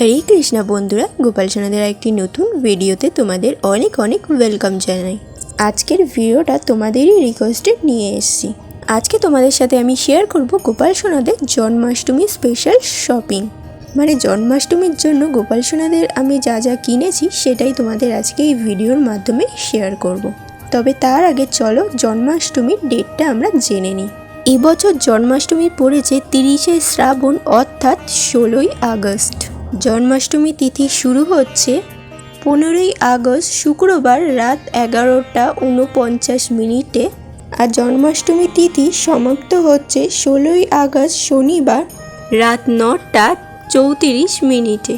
হরে কৃষ্ণা বন্ধুরা, গোপাল সোনাদের একটি নতুন ভিডিওতে তোমাদের অনেক অনেক ওয়েলকাম জানাই। আজকের ভিডিওটা তোমাদেরই রিকোয়েস্টে নিয়ে এসেছি। আজকে তোমাদের সাথে আমি শেয়ার করব গোপাল সোনাদের জন্মাষ্টমী স্পেশাল শপিং মানে জন্মাষ্টমীর জন্য গোপাল সোনাদের আমি যা যা কিনেছি, সেটাই তোমাদের আজকে এই ভিডিওর মাধ্যমে শেয়ার করব। তবে তার আগে চলো জন্মাষ্টমীর ডেটটা আমরা জেনে নিই। এবছর জন্মাষ্টমী পড়েছে তিরিশে শ্রাবণ, অর্থাৎ ষোলোই আগস্ট। জন্মাষ্টমী তিথি শুরু হচ্ছে পনেরোই আগস্ট শুক্রবার রাত এগারোটা উনপঞ্চাশ মিনিটে আর জন্মাষ্টমী তিথি সমাপ্ত হচ্ছে ষোলোই আগস্ট শনিবার রাত নটা চৌত্রিশ মিনিটে।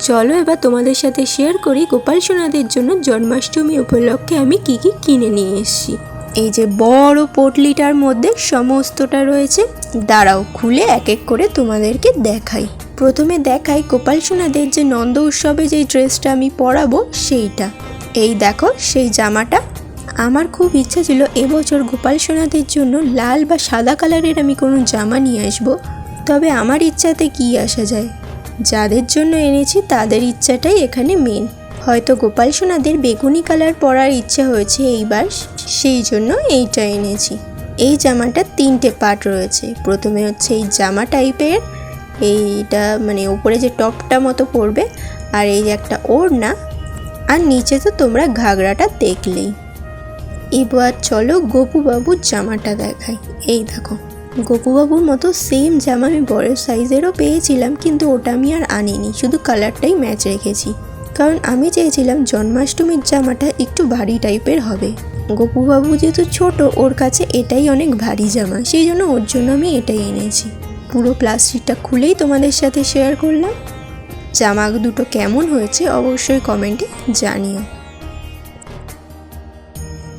চলো এবার তোমাদের সাথে শেয়ার করি গোপাল সোনাদের জন্য জন্মাষ্টমী উপলক্ষে আমি কি কি কিনে নিয়ে এসেছি। এই যে বড় পটলিটার মধ্যে সমস্তটা রয়েছে, দাঁড়াও খুলে এক এক করে তোমাদেরকে দেখাই। প্রথমে দেখাই গোপাল সোনাদের যে নন্দ উৎসবে যে ড্রেসটা আমি পরাবো সেইটা। এই দেখো, সেই জামাটা। আমার খুব ইচ্ছা ছিল এবছর গোপাল সোনাদের জন্য লাল বা সাদা কালারের আমি কোনো জামা নিয়ে আসব। তবে আমার ইচ্ছাতে কি আসা যায়? যাদের জন্য এনেছি তাদের ইচ্ছাটাই এখানে মেন হয়তো গোপাল সোনাদের বেগুনি কালার পরার ইচ্ছা হয়েছে এইবার, সেই জন্য এইটা এনেছি। এই জামাটা তিনটে পার্ট রয়েছে। প্রথমে হচ্ছে এই জামা টাইপের এইটা মানে উপরে যে টপটা মতো পড়বে আর এই যে একটা ওড়না, আর নিচে তো তোমরা ঘাগরাটা দেখলেই। এবার চলো গোপুবাবুর জামাটা দেখাই। এই দেখো, গোপুবাবুর মতো সেম জামা আমি বড় সাইজেরও পেয়েছিলাম, কিন্তু ওটা আমি আর আনিনি, শুধু কালারটাই ম্যাচ রেখেছি। কারণ আমি চেয়েছিলাম জন্মাষ্টমীর জামাটা একটু ভারী টাইপের হবে। গোপুবাবু যেহেতু ছোট, ওর কাছে এটাই অনেক ভারী জামা, সেই জন্য ওর জন্য আমি এটাই এনেছি। পুরো প্লাস্টিকটা খুলেই তোমাদের সাথে শেয়ার করলাম। জামা দুটো কেমন হয়েছে অবশ্যই কমেন্টে জানিও।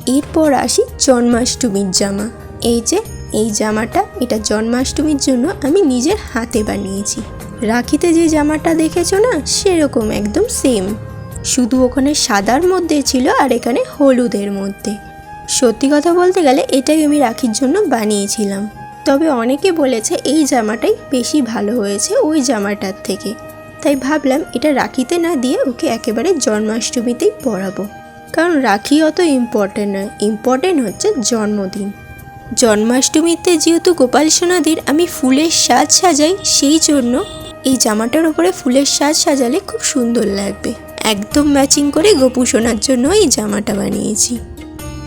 এরপর আসি জন্মাষ্টমীর জামা। এই যে, এই জামাটা, এটা জন্মাষ্টমীর জন্য আমি নিজের হাতে বানিয়েছি। রাখিতে যে জামাটা দেখেছ না, সেরকম একদম সেম শুধু ওখানে সাদার মধ্যে ছিল আর এখানে হলুদের মধ্যে। সত্যি কথা বলতে গেলে এটাই আমি রাখির জন্য বানিয়েছিলাম। তবে অনেকে বলেছে এই জামাটাই বেশি ভালো হয়েছে ওই জামাটার থেকে। তাই ভাবলাম এটা রাখিতে না দিয়ে ওকে একেবারে জন্মাষ্টমীতেই পরাবো। কারণ রাখি অত ইম্পর্টেন্ট নয় ইম্পর্টেন্ট হচ্ছে জন্মদিন। জন্মাষ্টমীতে যেহেতু গোপাল সোনাদের আমি ফুলের সাজ সাজাই, সেই জন্য এই জামাটার উপরে ফুলের সাজ সাজালে খুব সুন্দর লাগবে। একদম ম্যাচিং করে গোপু সোনার জন্য এই জামাটা বানিয়েছি।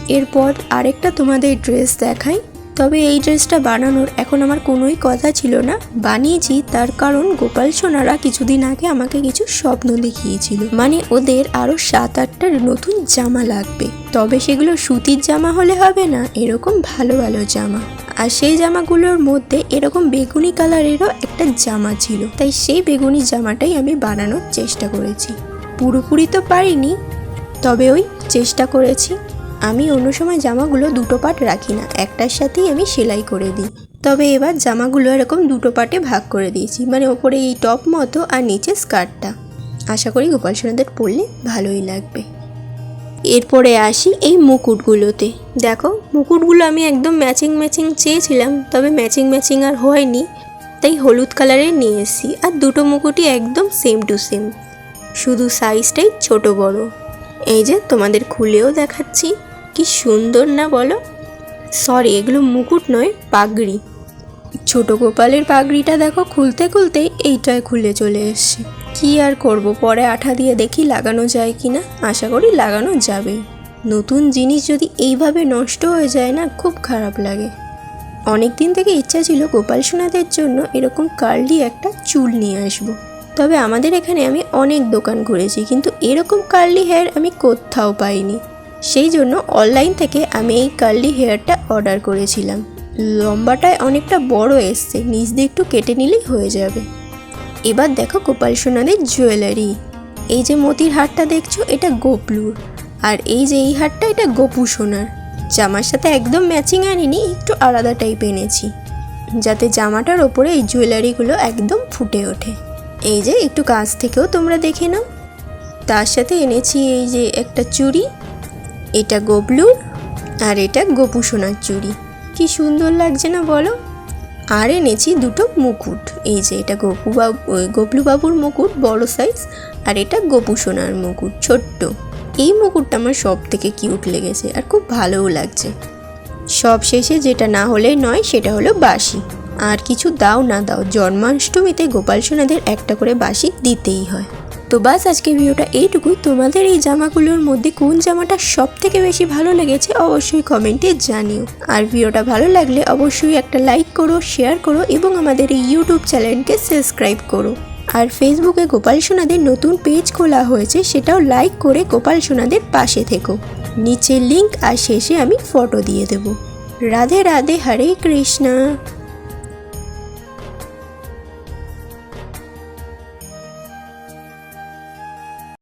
এরপর আরেকটা তোমাদের ড্রেস দেখাই। তবে এই ড্রেসটা বানানোর এখন আমার কোনোই কথা ছিল না। বানিয়েছি তার কারণ গোপাল সোনারা কিছুদিন আগে আমাকে কিছু স্বপ্ন দেখিয়েছিল। মানে ওদের আরও সাত আটটার নতুন জামা লাগবে। তবে সেগুলো সুতির জামা হলে হবে না, এরকম ভালো ভালো জামা। আর সেই জামাগুলোর মধ্যে এরকম বেগুনি কালারেরও একটা জামা ছিল। তাই সেই বেগুনি জামাটাই আমি বানানোর চেষ্টা করেছি। পুরোপুরি তো পারিনি, তবে ওই চেষ্টা করেছি। আমি অন্য সময় জামাগুলো দুটো পাট রাখি না, একটার সাথেই আমি সেলাই করে দিই। তবে এবার জামাগুলো এরকম দুটো পাটে ভাগ করে দিয়েছি মানে ওপরে এই টপ মতো আর নিচে স্কার্টটা। আশা করি গোপাল সোনাদের পরলে ভালোই লাগবে। এরপরে আসি এই মুকুটগুলোতে। দেখো, মুকুটগুলো আমি একদম ম্যাচিং ম্যাচিং চেয়েছিলাম, তবে ম্যাচিং ম্যাচিং আর হয়নি, তাই হলুদ কালারের নিয়ে এসেছি, আর দুটো মুকুটই একদম সেম টু সেম শুধু সাইজটাই ছোট বড়। এই যে তোমাদের খুলেও দেখাচ্ছি। কি সুন্দর না বলো? সরি এগুলো মুকুট নয়, পাগড়ি। ছোট গোপালের পাগড়িটা দেখো, খুলতে খুলতেই এইটায় খুলে চলে এসছে। কি আর করব, পরে আঠা দিয়ে দেখি লাগানো যায় কি না আশা করি লাগানো যাবে নতুন জিনিস যদি এইভাবে নষ্ট হয়ে যায় না, খুব খারাপ লাগে। অনেক দিন থেকে ইচ্ছা ছিল গোপাল সোনাদের জন্য এরকম কার্লি একটা চুল নিয়ে আসব। তবে আমাদের এখানে আমি অনেক দোকান ঘুরেছি কিন্তু এরকম কার্লি হেয়ার আমি কোথাও পাইনি। সেই জন্য অনলাইন থেকে আমি এই কার্লি হেয়ারটা অর্ডার করেছিলাম। লম্বাটায় অনেকটা বড় এসছে, নিচ দিয়ে একটু কেটে নিলেই হয়ে যাবে। এবার দেখো গোপাল সোনাদের জুয়েলারি এই যে মতির হারটা দেখছ, এটা গোপলুর। আর এই যে এই হারটা, এটা গোপু সোনার। জামার সাথে একদম ম্যাচিং আনিনি, একটু আলাদা টাইপ এনেছি। যাতে জামাটার ওপরে এই জুয়েলারিগুলো একদম ফুটে ওঠে। এই যে একটু কাছ থেকেও তোমরা দেখে নাও। তার সাথে এনেছি এই যে একটা চুড়ি। এটা গোবলুর আর এটা গোপু সোনার চুড়ি। কি সুন্দর লাগছে না বলো? আর এনেছি দুটো মুকুট। এই যে এটা গপু বাবু গপলু বাবুর মুকুট, বড় সাইজ আর এটা গোপু সোনার মুকুট, ছোট্ট। এই মুকুটটা আমার সব থেকে কিউট লেগেছে আর খুব ভালোও লাগছে। সব শেষে যেটা না হলে নয়, সেটা হলো বাসি আর কিছু দাও না দাও জন্মাষ্টমীতে গোপাল সোনাদের একটা করে বাসি দিতেই হয়। তো বাস আজকে ভিডিওটা এইটুকুই। তোমাদের এই জামাগুলোর মধ্যে কোন জামাটা সব থেকে বেশি ভালো লেগেছে অবশ্যই কমেন্টে জানিও। আর ভিডিওটা ভালো লাগলে অবশ্যই একটা লাইক করো, শেয়ার করো এবং আমাদের এই ইউটিউব চ্যানেলকে সাবস্ক্রাইব করো। আর ফেসবুকে গোপাল সোনাদের নতুন পেজ খোলা হয়েছে, সেটাও লাইক করে গোপাল সোনাদের পাশে থেকো। নিচে লিংক আর শেষে আমি ফটো দিয়ে দেব। রাধে রাধে, হরে কৃষ্ণা।